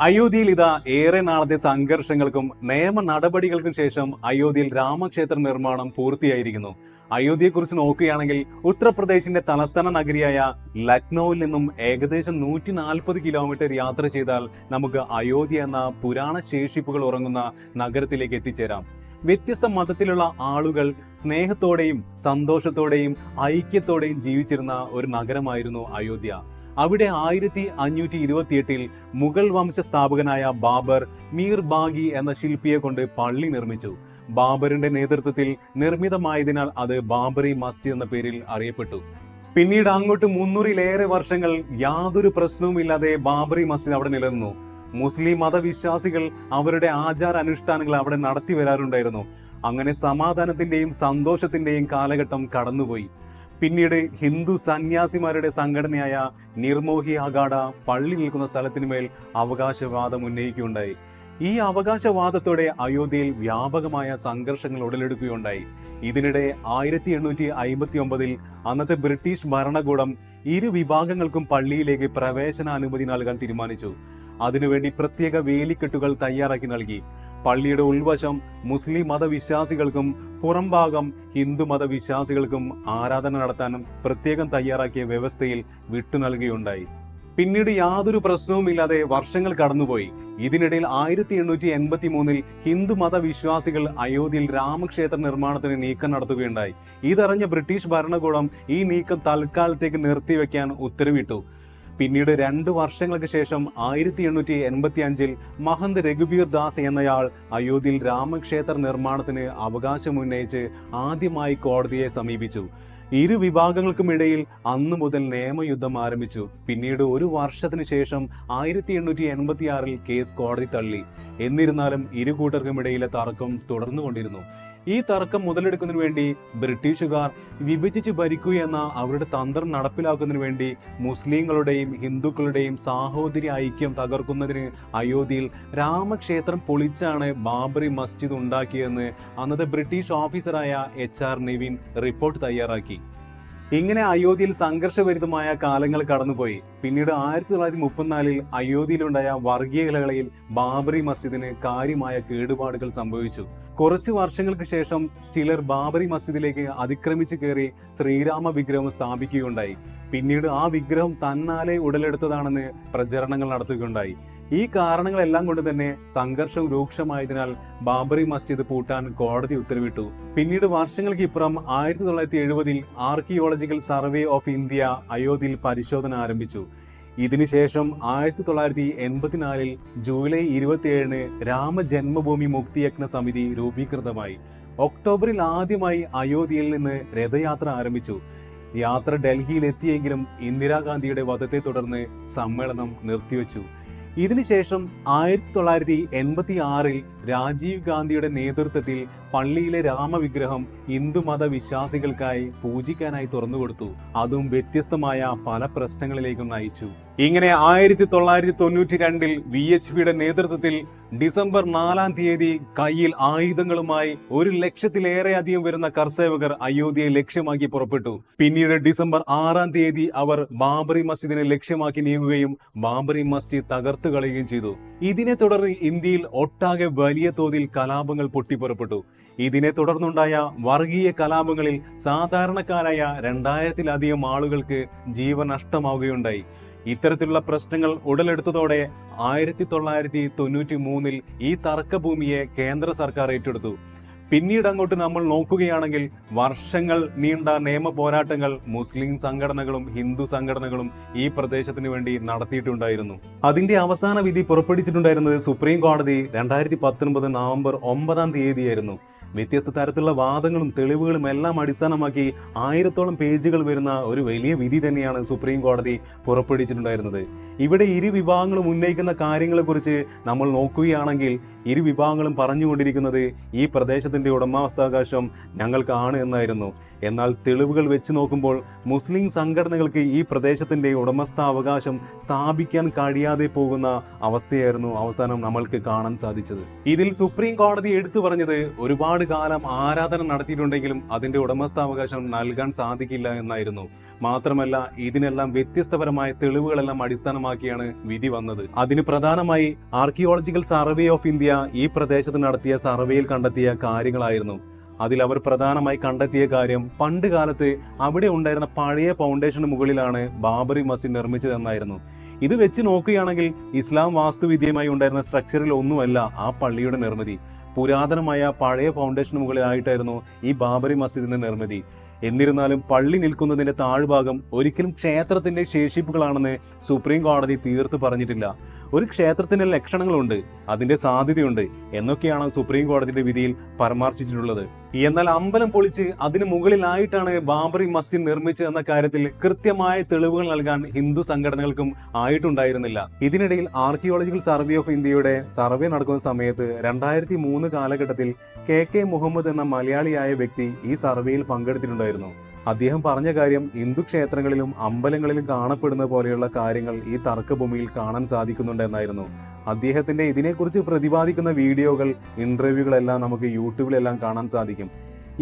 അയോധ്യയിൽ ഇതാ ഏറെ നാളത്തെ സംഘർഷങ്ങൾക്കും നിയമ നടപടികൾക്കും ശേഷം അയോധ്യയിൽ രാമക്ഷേത്ര നിർമ്മാണം പൂർത്തിയായിരിക്കുന്നു. അയോധ്യയെക്കുറിച്ച് നോക്കുകയാണെങ്കിൽ ഉത്തർപ്രദേശിന്റെ തലസ്ഥാന നഗരിയായ ലക്നൌവിൽ നിന്നും ഏകദേശം നൂറ്റി നാൽപ്പത് കിലോമീറ്റർ യാത്ര ചെയ്താൽ നമുക്ക് അയോധ്യ എന്ന പുരാണ ശേഷിപ്പുകൾ ഉറങ്ങുന്ന നഗരത്തിലേക്ക് എത്തിച്ചേരാം. വ്യത്യസ്ത മതത്തിലുള്ള ആളുകൾ സ്നേഹത്തോടെയും സന്തോഷത്തോടെയും ഐക്യത്തോടെയും ജീവിച്ചിരുന്ന ഒരു നഗരമായിരുന്നു അയോധ്യ. അവിടെ ആയിരത്തി അഞ്ഞൂറ്റി ഇരുപത്തിയെട്ടിൽ മുഗൾ വംശ സ്ഥാപകനായ ബാബർ മീർ ബാഗി എന്ന ശില്പിയെ കൊണ്ട് പള്ളി നിർമ്മിച്ചു. ബാബറിന്റെ നേതൃത്വത്തിൽ നിർമ്മിതമായതിനാൽ അത് ബാബറി മസ്ജിദ് എന്ന പേരിൽ അറിയപ്പെട്ടു. പിന്നീട് അങ്ങോട്ട് മുന്നൂറിലേറെ വർഷങ്ങൾ യാതൊരു പ്രശ്നവുമില്ലാതെ ബാബറി മസ്ജിദ് അവിടെ നിലനിന്നു. മുസ്ലിം മതവിശ്വാസികൾ അവരുടെ ആചാര അനുഷ്ഠാനങ്ങൾ അവിടെ നടത്തി വരാറുണ്ടായിരുന്നു. അങ്ങനെ സമാധാനത്തിന്റെയും സന്തോഷത്തിന്റെയും കാലഘട്ടം കടന്നുപോയി. പിന്നീട് ഹിന്ദു സന്യാസിമാരുടെ സംഘടനയായ നിർമോഹി അഗാഡ പള്ളി നിൽക്കുന്ന സ്ഥലത്തിനു മേൽ അവകാശവാദം ഉന്നയിക്കുകയുണ്ടായി. ഈ അവകാശവാദത്തോടെ അയോധ്യയിൽ വ്യാപകമായ സംഘർഷങ്ങൾ ഉടലെടുക്കുകയുണ്ടായി. ഇതിനിടെ ആയിരത്തി എണ്ണൂറ്റി അയിമ്പത്തി ഒമ്പതിൽ അന്നത്തെ ബ്രിട്ടീഷ് ഭരണകൂടം ഇരു വിഭാഗങ്ങൾക്കും പള്ളിയിലേക്ക് പ്രവേശനാനുമതി നൽകാൻ തീരുമാനിച്ചു. അതിനുവേണ്ടി പ്രത്യേക വേലിക്കെട്ടുകൾ തയ്യാറാക്കി നൽകി. പള്ളിയുടെ ഉൾവശം മുസ്ലിം മതവിശ്വാസികൾക്കും പുറംഭാഗം ഹിന്ദു മതവിശ്വാസികൾക്കും ആരാധന നടത്താനും പ്രത്യേകം തയ്യാറാക്കിയ വ്യവസ്ഥയിൽ വിട്ടു നൽകുകയുണ്ടായി. പിന്നീട് യാതൊരു പ്രശ്നവുമില്ലാതെ വർഷങ്ങൾ കടന്നുപോയി. ഇതിനിടയിൽ ആയിരത്തി എണ്ണൂറ്റി എൺപത്തി മൂന്നിൽ ഹിന്ദു മതവിശ്വാസികൾ അയോധ്യയിൽ രാമക്ഷേത്ര നിർമ്മാണത്തിന് നീക്കം നടത്തുകയുണ്ടായി. ഇതറിഞ്ഞ ബ്രിട്ടീഷ് ഭരണകൂടം ഈ നീക്കം തൽക്കാലത്തേക്ക് നിർത്തിവെക്കാൻ ഉത്തരവിട്ടു. പിന്നീട് രണ്ട് വർഷങ്ങൾക്ക് ശേഷം ആയിരത്തി എണ്ണൂറ്റി എൺപത്തി അഞ്ചിൽ മഹന്ത് രഘുബീർ ദാസ് എന്നയാൾ അയോധ്യയിൽ രാമക്ഷേത്ര നിർമ്മാണത്തിന് അവകാശമുന്നയിച്ച് ആദ്യമായി കോടതിയെ സമീപിച്ചു. ഇരു വിഭാഗങ്ങൾക്കുമിടയിൽ അന്നു മുതൽ നിയമയുദ്ധം ആരംഭിച്ചു. പിന്നീട് ഒരു വർഷത്തിന് ശേഷം ആയിരത്തി എണ്ണൂറ്റി എൺപത്തിയാറിൽ കേസ് കോടതി തള്ളി. എന്നിരുന്നാലും ഇരു കൂട്ടർക്കുമിടയിലെ തർക്കം തുടർന്നുകൊണ്ടിരുന്നു. ഈ തർക്കം മുതലെടുക്കുന്നതിന് വേണ്ടി ബ്രിട്ടീഷുകാർ വിഭജിച്ച് ഭരിക്കുക എന്ന അവരുടെ തന്ത്രം നടപ്പിലാക്കുന്നതിന് വേണ്ടി മുസ്ലിങ്ങളുടെയും ഹിന്ദുക്കളുടെയും സാഹോദര്യ ഐക്യം തകർക്കുന്നതിന് അയോധ്യയിൽ രാമക്ഷേത്രം പൊളിച്ചാണ് ബാബറി മസ്ജിദ് ഉണ്ടാക്കിയതെന്ന് അന്നത്തെ ബ്രിട്ടീഷ് ഓഫീസറായ എച്ച് ആർ നിവിൻ റിപ്പോർട്ട് തയ്യാറാക്കി. ഇങ്ങനെ അയോധ്യയിൽ സംഘർഷഭരിതമായ കാലങ്ങൾ കടന്നുപോയി. പിന്നീട് ആയിരത്തി തൊള്ളായിരത്തി മുപ്പത്തിനാലിൽ അയോധ്യയിലുണ്ടായ വർഗീയ കലകളിൽ ബാബറി മസ്ജിദിന് കാര്യമായ കേടുപാടുകൾ സംഭവിച്ചു. കുറച്ചു വർഷങ്ങൾക്ക് ശേഷം ചിലർ ബാബറി മസ്ജിദിലേക്ക് അതിക്രമിച്ചു കയറി ശ്രീരാമ വിഗ്രഹം സ്ഥാപിക്കുകയുണ്ടായി. പിന്നീട് ആ വിഗ്രഹം തന്നാലെ ഉടലെടുത്തതാണെന്ന് പ്രചരണങ്ങൾ നടത്തുകയുണ്ടായി. ഈ കാരണങ്ങളെല്ലാം കൊണ്ട് തന്നെ സംഘർഷം രൂക്ഷമായതിനാൽ ബാബറി മസ്ജിദ് പൂട്ടാൻ കോടതി ഉത്തരവിട്ടു. പിന്നീട് വർഷങ്ങൾക്ക് ഇപ്പുറം ആയിരത്തി തൊള്ളായിരത്തി എഴുപതിൽ ആർക്കിയോളജിക്കൽ സർവേ ഓഫ് ഇന്ത്യ അയോധ്യയിൽ പരിശോധന ആരംഭിച്ചു. ഇതിനുശേഷം ആയിരത്തി തൊള്ളായിരത്തി എൺപത്തിനാലിൽ ജൂലൈ ഇരുപത്തിയേഴിന് രാമജന്മഭൂമി മുക്തിയജ്ഞ സമിതി രൂപീകൃതമായി. ഒക്ടോബറിൽ ആദ്യമായി അയോധ്യയിൽ നിന്ന് രഥയാത്ര ആരംഭിച്ചു. യാത്ര ഡൽഹിയിൽ എത്തിയെങ്കിലും ഇന്ദിരാഗാന്ധിയുടെ വധത്തെ തുടർന്ന് സമ്മേളനം നിർത്തിവെച്ചു. ഇതിനുശേഷം ആയിരത്തി തൊള്ളായിരത്തി എൺപത്തി ആറിൽ രാജീവ് ഗാന്ധിയുടെ നേതൃത്വത്തിൽ പള്ളിയിലെ രാമവിഗ്രഹം ഹിന്ദുമത വിശ്വാസികൾക്കായി പൂജിക്കാനായി തുറന്നുകൊടുത്തു. അതും വ്യത്യസ്തമായ പല പ്രശ്നങ്ങളിലേക്കും നയിച്ചു. ഇങ്ങനെ ആയിരത്തി തൊള്ളായിരത്തി തൊണ്ണൂറ്റി രണ്ടിൽ വി എച്ച് പിയുടെ നേതൃത്വത്തിൽ ഡിസംബർ നാലാം തീയതി കയ്യിൽ ആയുധങ്ങളുമായി ഒരു ലക്ഷത്തിലേറെ അധികം വരുന്ന കർസേവകർ അയോധ്യയെ ലക്ഷ്യമാക്കി പുറപ്പെട്ടു. പിന്നീട് ഡിസംബർ ആറാം തീയതി അവർ ബാബറി മസ്ജിദിനെ ലക്ഷ്യമാക്കി നീങ്ങുകയും ബാബറി മസ്ജിദ് തകർത്തു കളയുകയും ചെയ്തു. ഇതിനെ തുടർന്ന് ഇന്ത്യയിൽ ഒട്ടാകെ വലിയ തോതിൽ കലാപങ്ങൾ പൊട്ടിപ്പുറപ്പെട്ടു. ഇതിനെ തുടർന്നുണ്ടായ വർഗീയ കലാപങ്ങളിൽ സാധാരണക്കാരായ രണ്ടായിരത്തിലധികം ആളുകൾക്ക് ജീവൻ നഷ്ടമാവുകയുണ്ടായി. ഇത്തരത്തിലുള്ള പ്രശ്നങ്ങൾ ഉടലെടുത്തതോടെ ആയിരത്തി തൊള്ളായിരത്തി തൊണ്ണൂറ്റി മൂന്നിൽ ഈ തർക്കഭൂമിയെ കേന്ദ്ര സർക്കാർ ഏറ്റെടുത്തു. പിന്നീട് അങ്ങോട്ട് നമ്മൾ നോക്കുകയാണെങ്കിൽ വർഷങ്ങൾ നീണ്ട നിയമ പോരാട്ടങ്ങൾ മുസ്ലിം സംഘടനകളും ഹിന്ദു സംഘടനകളും ഈ പ്രദേശത്തിന് വേണ്ടി നടത്തിയിട്ടുണ്ടായിരുന്നു. അതിന്റെ അവസാന വിധി പുറപ്പെടുവിച്ചിട്ടുണ്ടായിരുന്നത് സുപ്രീം കോടതി രണ്ടായിരത്തി പത്തൊൻപത് നവംബർ ഒമ്പതാം തീയതിയായിരുന്നു. വ്യത്യസ്ത തരത്തിലുള്ള വാദങ്ങളും തെളിവുകളും എല്ലാം അടിസ്ഥാനമാക്കി ആയിരത്തോളം പേജുകൾ വരുന്ന ഒരു വലിയ വിധി തന്നെയാണ് സുപ്രീം കോടതി പുറപ്പെടുവിച്ചിട്ടുണ്ടായിരുന്നത്. ഇവിടെ ഇരു വിഭാഗങ്ങളും ഉന്നയിക്കുന്ന കാര്യങ്ങളെക്കുറിച്ച് നമ്മൾ നോക്കുകയാണെങ്കിൽ ഇരു വിഭാഗങ്ങളും പറഞ്ഞുകൊണ്ടിരിക്കുന്നത് ഈ പ്രദേശത്തിന്റെ ഉടമാവസ്ഥാവകാശം ഞങ്ങൾക്കാണ് എന്നായിരുന്നു. എന്നാൽ തെളിവുകൾ വെച്ച് നോക്കുമ്പോൾ മുസ്ലിം സംഘടനകൾക്ക് ഈ പ്രദേശത്തിന്റെ ഉടമസ്ഥാവകാശം സ്ഥാപിക്കാൻ കഴിയാതെ പോകുന്ന അവസ്ഥയായിരുന്നു അവസാനം നമ്മൾക്ക് കാണാൻ സാധിച്ചത്. ഇതിൽ സുപ്രീം കോടതി എടുത്തു പറഞ്ഞത് ഒരുപാട് കാലം ആരാധന നടത്തിയിട്ടുണ്ടെങ്കിലും അതിന്റെ ഉടമസ്ഥാവകാശം നൽകാൻ സാധിക്കില്ല എന്നായിരുന്നു. മാത്രമല്ല ഇതിനെല്ലാം വ്യത്യസ്തപരമായ തെളിവുകളെല്ലാം അടിസ്ഥാനമാക്കിയാണ് വിധി വന്നത്. അതിന് പ്രധാനമായി ആർക്കിയോളജിക്കൽ സർവേ ഓഫ് ഇന്ത്യ ഈ പ്രദേശത്ത് നടത്തിയ സർവേയിൽ കണ്ടെത്തിയ കാര്യങ്ങളായിരുന്നു. അതിൽ അവർ പ്രധാനമായി കണ്ടെത്തിയ കാര്യം പണ്ട് കാലത്ത് അവിടെ ഉണ്ടായിരുന്ന പഴയ ഫൗണ്ടേഷന് മുകളിലാണ് ബാബറി മസ്ജിദ് നിർമ്മിച്ചതെന്നായിരുന്നു. ഇത് വെച്ച് നോക്കുകയാണെങ്കിൽ ഇസ്ലാം വാസ്തുവിദ്യയുമായി ഉണ്ടായിരുന്ന സ്ട്രക്ചറിൽ ഒന്നുമല്ല ആ പള്ളിയുടെ നിർമ്മിതി. പുരാതനമായ പഴയ ഫൗണ്ടേഷന് മുകളിലായിട്ടായിരുന്നു ഈ ബാബറി മസ്ജിദിന്റെ നിർമ്മിതി. എന്നിരുന്നാലും പള്ളി നിൽക്കുന്നതിന്റെ താഴ്ഭാഗം ഒരിക്കലും ക്ഷേത്രത്തിന്റെ ശേഷിപ്പുകളാണെന്ന് സുപ്രീം കോടതി തീർത്ത് പറഞ്ഞിട്ടില്ല. ഒരു ക്ഷേത്രത്തിന്റെ ലക്ഷണങ്ങളുണ്ട് അതിന്റെ സാധ്യതയുണ്ട് എന്നൊക്കെയാണ് സുപ്രീം കോടതിയുടെ വിധിയിൽ പരാമർശിച്ചിട്ടുള്ളത്. എന്നാൽ അമ്പലം പൊളിച്ച് അതിന് മുകളിലായിട്ടാണ് ബാബറി മസ്ജിദ് നിർമ്മിച്ചത് എന്ന കാര്യത്തിൽ കൃത്യമായ തെളിവുകൾ നൽകാൻ ഹിന്ദു സംഘടനകൾക്കും ആയിട്ടുണ്ടായിരുന്നില്ല. ഇതിനിടയിൽ ആർക്കിയോളജിക്കൽ സർവേ ഓഫ് ഇന്ത്യയുടെ സർവേ നടക്കുന്ന സമയത്ത് രണ്ടായിരത്തി മൂന്ന് കാലഘട്ടത്തിൽ കെ കെ മുഹമ്മദ് എന്ന മലയാളിയായ വ്യക്തി ഈ സർവേയിൽ പങ്കെടുത്തിട്ടുണ്ടായിരുന്നു. അദ്ദേഹം പറഞ്ഞ കാര്യം ഹിന്ദു ക്ഷേത്രങ്ങളിലും അമ്പലങ്ങളിലും കാണപ്പെടുന്ന പോലെയുള്ള കാര്യങ്ങൾ ഈ തർക്കഭൂമിയിൽ കാണാൻ സാധിക്കുന്നുണ്ട് എന്നായിരുന്നു. അദ്ദേഹത്തിന്റെ ഇതിനെക്കുറിച്ച് പ്രതിപാദിക്കുന്ന വീഡിയോകൾ ഇന്റർവ്യൂകളെല്ലാം നമുക്ക് യൂട്യൂബിലെല്ലാം കാണാൻ സാധിക്കും.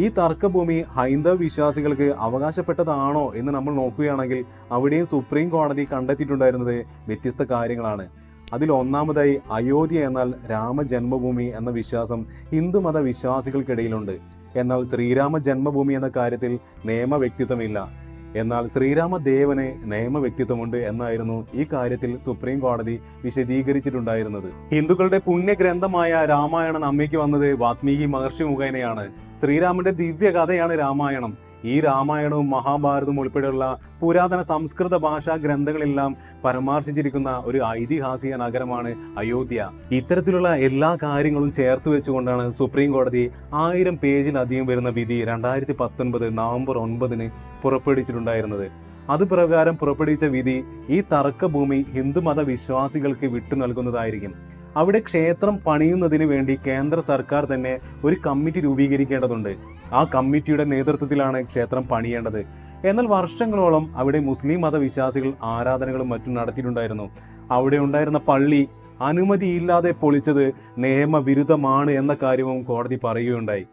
ഈ തർക്കഭൂമി ഹൈന്ദവ വിശ്വാസികൾക്ക് അവകാശപ്പെട്ടതാണോ എന്ന് നമ്മൾ നോക്കുകയാണെങ്കിൽ അവിടെയും സുപ്രീം കോടതി കണ്ടെത്തിയിട്ടുണ്ടായിരുന്നത് വ്യത്യസ്ത കാര്യങ്ങളാണ്. അതിൽ ഒന്നാമതായി അയോധ്യ എന്നാൽ രാമജന്മഭൂമി എന്ന വിശ്വാസം ഹിന്ദുമത വിശ്വാസികൾക്കിടയിലുണ്ട്. എന്നാൽ ശ്രീരാമ ജന്മഭൂമി എന്ന കാര്യത്തിൽ നിയമ വ്യക്തിത്വമില്ല എന്നാൽ ശ്രീരാമദേവന് നിയമ വ്യക്തിത്വമുണ്ട് എന്നായിരുന്നു ഈ കാര്യത്തിൽ സുപ്രീം കോടതി വിശദീകരിച്ചിട്ടുണ്ടായിരുന്നത്. ഹിന്ദുക്കളുടെ പുണ്യഗ്രന്ഥമായ രാമായണം അമ്മയ്ക്ക് വന്നത് വാത്മീകി മഹർഷി മുഖേനയാണ്. ശ്രീരാമന്റെ ദിവ്യകഥയാണ് രാമായണം. ഈ രാമായണവും മഹാഭാരതവും ഉൾപ്പെടെയുള്ള പുരാതന സംസ്കൃത ഭാഷാ ഗ്രന്ഥങ്ങളെല്ലാം പരാമർശിച്ചിരിക്കുന്ന ഒരു ഐതിഹാസിക നഗരമാണ് അയോധ്യ. ഇത്തരത്തിലുള്ള എല്ലാ കാര്യങ്ങളും ചേർത്ത് വെച്ചുകൊണ്ടാണ് സുപ്രീം കോടതി ആയിരം പേജിലധികം വരുന്ന വിധി രണ്ടായിരത്തി പത്തൊൻപത് നവംബർ ഒൻപതിന് പുറപ്പെടുവിച്ചിട്ടുണ്ടായിരുന്നത്. അത് പ്രകാരം പുറപ്പെടുവിച്ച വിധി ഈ തർക്കഭൂമി ഹിന്ദുമത വിശ്വാസികൾക്ക് വിട്ടു നൽകുന്നതായിരിക്കും. അവിടെ ക്ഷേത്രം പണിയുന്നതിന് വേണ്ടി കേന്ദ്ര സർക്കാർ തന്നെ ഒരു കമ്മിറ്റി രൂപീകരിക്കേണ്ടതുണ്ട്. ആ കമ്മിറ്റിയുടെ നേതൃത്വത്തിലാണ് ക്ഷേത്രം പണിയേണ്ടത്. എന്നാൽ വർഷങ്ങളോളം അവിടെ മുസ്ലിം മതവിശ്വാസികൾ ആരാധനകളും മറ്റും നടത്തിയിട്ടുണ്ടായിരുന്നു. അവിടെ ഉണ്ടായിരുന്ന പള്ളി അനുമതിയില്ലാതെ പൊളിച്ചത് നിയമവിരുദ്ധമാണ് എന്ന കാര്യവും കോടതി പറയുകയുണ്ടായി.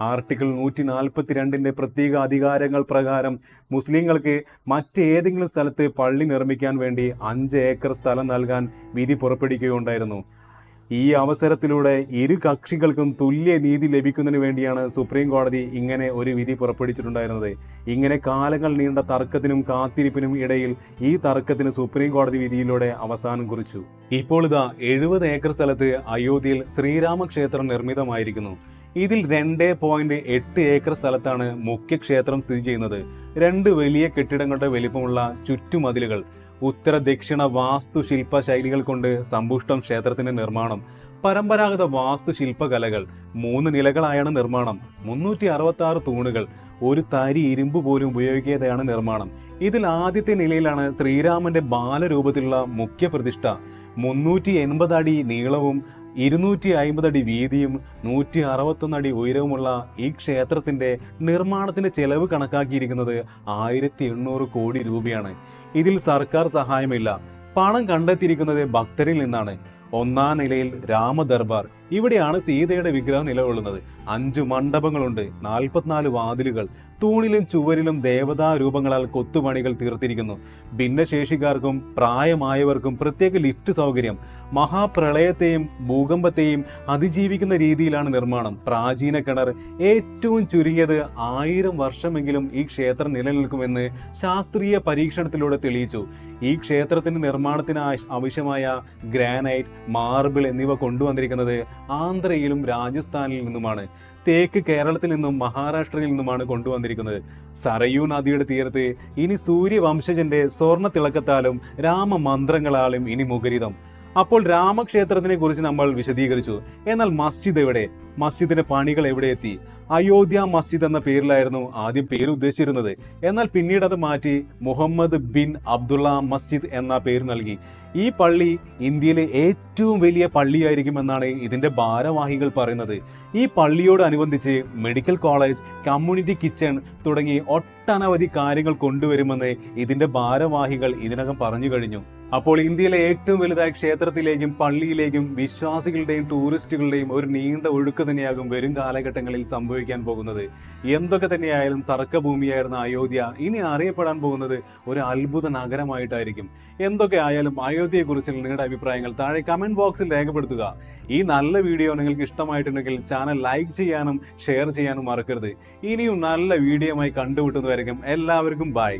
ആർട്ടിക്കിൾ നൂറ്റി നാൽപ്പത്തിരണ്ടിന്റെ പ്രത്യേക അധികാരങ്ങൾ പ്രകാരം മുസ്ലിങ്ങൾക്ക് മറ്റേതെങ്കിലും സ്ഥലത്ത് പള്ളി നിർമ്മിക്കാൻ വേണ്ടി അഞ്ച് ഏക്കർ സ്ഥലം നൽകാൻ വിധി പുറപ്പെടുവിക്കുകയുണ്ടായിരുന്നു. ഈ അവസരത്തിലൂടെ ഇരു കക്ഷികൾക്കും തുല്യ നീതി ലഭിക്കുന്നതിന് വേണ്ടിയാണ് സുപ്രീം കോടതി ഇങ്ങനെ ഒരു വിധി പുറപ്പെടുവിച്ചിട്ടുണ്ടായിരുന്നത്. ഇങ്ങനെ കാലങ്ങൾ നീണ്ട തർക്കത്തിനും കാത്തിരിപ്പിനും ഇടയിൽ ഈ തർക്കത്തിന് സുപ്രീം കോടതി വിധിയിലൂടെ അവസാനം കുറിച്ചു. ഇപ്പോൾ ഇതാ എഴുപത് ഏക്കർ സ്ഥലത്ത് അയോധ്യയിൽ ശ്രീരാമക്ഷേത്രം നിർമ്മിതമായിരിക്കുന്നു. ഇതിൽ രണ്ട് പോയിന്റ് എട്ട് ഏക്കർ സ്ഥലത്താണ് മുഖ്യക്ഷേത്രം സ്ഥിതി ചെയ്യുന്നത്. രണ്ട് വലിയ കെട്ടിടങ്ങളുടെ വലിപ്പമുള്ള ചുറ്റുമതിലുകൾ. ഉത്തര ദക്ഷിണ വാസ്തുശില്പ ശൈലികൾ കൊണ്ട് സമ്പുഷ്ടം ക്ഷേത്രത്തിന്റെ നിർമ്മാണം. പരമ്പരാഗത വാസ്തുശില്പകലകൾ മൂന്ന് നിലകളായാണ് നിർമ്മാണം. മുന്നൂറ്റി അറുപത്തി ആറ് തൂണുകൾ ഒരു തരി ഇരുമ്പ് പോലും ഉപയോഗിക്കാതെയാണ് നിർമ്മാണം. ഇതിൽ ആദ്യത്തെ നിലയിലാണ് ശ്രീരാമന്റെ ബാലരൂപത്തിലുള്ള മുഖ്യ പ്രതിഷ്ഠ. മുന്നൂറ്റി എൺപത് അടി നീളവും ഇരുന്നൂറ്റി അയിമ്പത് അടി വീതിയും നൂറ്റി അറുപത്തൊന്ന് അടി ഉയരവുമുള്ള ഈ ക്ഷേത്രത്തിന്റെ നിർമ്മാണത്തിന്റെ ചെലവ് കണക്കാക്കിയിരിക്കുന്നത് ആയിരത്തി എണ്ണൂറ് കോടി രൂപയാണ്. ഇതിൽ സർക്കാർ സഹായമില്ല. പണം കണ്ടെത്തിയിരിക്കുന്നത് ഭക്തരിൽ നിന്നാണ്. ഒന്നാം നിലയിൽ രാമദർബാർ ഇവിടെയാണ് സീതയുടെ വിഗ്രഹം നിലകൊള്ളുന്നത്. അഞ്ചു മണ്ഡപങ്ങളുണ്ട്. നാൽപ്പത്തിനാല് വാതിലുകൾ. തൂണിലും ചുവരിലും ദേവതാ രൂപങ്ങളാൽ കൊത്തുപണികൾ തീർത്തിരിക്കുന്നു. ഭിന്നശേഷിക്കാർക്കും പ്രായമായവർക്കും പ്രത്യേക ലിഫ്റ്റ് സൗകര്യം. മഹാപ്രളയത്തെയും ഭൂകമ്പത്തെയും അതിജീവിക്കുന്ന രീതിയിലാണ് നിർമ്മാണം. പ്രാചീന കിണർ ഏറ്റവും ചുരുങ്ങിയത് ആയിരം വർഷമെങ്കിലും ഈ ക്ഷേത്രം നിലനിൽക്കുമെന്ന് ശാസ്ത്രീയ പരീക്ഷണത്തിലൂടെ തെളിയിച്ചു. ഈ ക്ഷേത്രത്തിന്റെ നിർമ്മാണത്തിന് ആവശ്യമായ ഗ്രാനൈറ്റ് മാർബിൾ എന്നിവ കൊണ്ടുവന്നിരിക്കുന്നത് ആന്ധ്രയിലും രാജസ്ഥാനിൽ നിന്നുമാണ് തേക്ക് കേരളത്തിൽ നിന്നും മഹാരാഷ്ട്രയിൽ നിന്നുമാണ് കൊണ്ടുവന്നിരിക്കുന്നത്. സരയൂ നദിയുടെ തീരത്ത് ഇനി സൂര്യവംശജന്റെ സ്വർണ തിളക്കത്താലും രാമമന്ത്രങ്ങളാലും ഇനി മുഖരിതം. അപ്പോൾ രാമക്ഷേത്രത്തിനെ കുറിച്ച് നമ്മൾ വിശദീകരിച്ചു. എന്നാൽ മസ്ജിദ് എവിടെ? മസ്ജിദിന്റെ പണികൾ എവിടെ എത്തി? അയോധ്യ മസ്ജിദ് എന്ന പേരിലായിരുന്നു ആദ്യം പേര് ഉദ്ദേശിച്ചിരുന്നത് എന്നാൽ പിന്നീട് അത് മാറ്റി മുഹമ്മദ് ബിൻ അബ്ദുള്ള മസ്ജിദ് എന്ന പേര് നൽകി. ഈ പള്ളി ഇന്ത്യയിലെ ഏറ്റവും വലിയ പള്ളിയായിരിക്കുമെന്നാണ് ഇതിന്റെ ഭാരവാഹികൾ പറയുന്നത്. ഈ പള്ളിയോടനുബന്ധിച്ച് മെഡിക്കൽ കോളേജ് കമ്മ്യൂണിറ്റി കിച്ചൺ തുടങ്ങി ഒട്ടനവധി കാര്യങ്ങൾ കൊണ്ടുവരുമെന്ന് ഇതിന്റെ ഭാരവാഹികൾ ഇതിനകം പറഞ്ഞു കഴിഞ്ഞു. അപ്പോൾ ഇന്ത്യയിലെ ഏറ്റവും വലുതായ ക്ഷേത്രത്തിലേക്കും പള്ളിയിലേക്കും വിശ്വാസികളുടെയും ടൂറിസ്റ്റുകളുടെയും ഒരു നീണ്ട ഒഴുക്ക് തന്നെയാകും വരും കാലഘട്ടങ്ങളിൽ സംഭവിക്കാൻ പോകുന്നത്. എന്തൊക്കെ തന്നെയായാലും തർക്കഭൂമിയായിരുന്ന അയോധ്യ ഇനി അറിയപ്പെടാൻ പോകുന്നത് ഒരു അത്ഭുത നഗരമായിട്ടായിരിക്കും. എന്തൊക്കെ ആയാലും അയോധ്യയെക്കുറിച്ചുള്ള നിങ്ങളുടെ അഭിപ്രായങ്ങൾ താഴെ കമന്റ് ബോക്സിൽ രേഖപ്പെടുത്തുക. ഈ നല്ല വീഡിയോ നിങ്ങൾക്ക് ഇഷ്ടമായിട്ടുണ്ടെങ്കിൽ ചാനൽ ലൈക്ക് ചെയ്യാനും ഷെയർ ചെയ്യാനും മറക്കരുത്. ഇനിയും നല്ല വീഡിയോ ആയി കണ്ടുമുട്ടുന്നതായിരിക്കും എല്ലാവർക്കും ബൈ